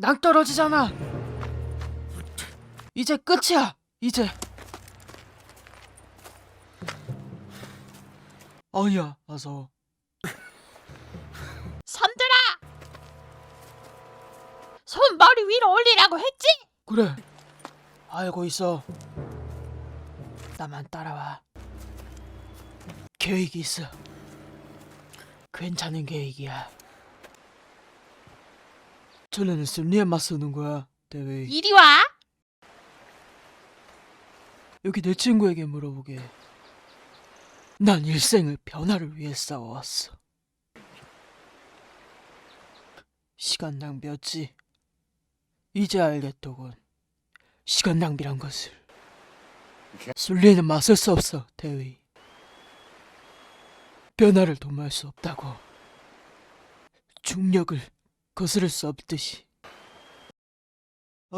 낭떨어지잖아. 이제 끝이야. 이제. 어이야, 어서. 섬들아! 손 머리 위로 올리라고 했지? 그래. 알고 있어. 나만 따라와. 계획이 있어. 괜찮은 계획이야. 저는 승리에 맞서는 거야, 대회. 이리 와. 여기 내 친구에게 물어보게. 난 일생을 변화를 위해 싸워왔어. 시간 낭비였지. 이제 알겠더군. 시간 낭비란 것을. 순리에는 맞설 수 없어, 대위. 변화를 도모할 수 없다고. 중력을 거스를 수 없듯이. 어,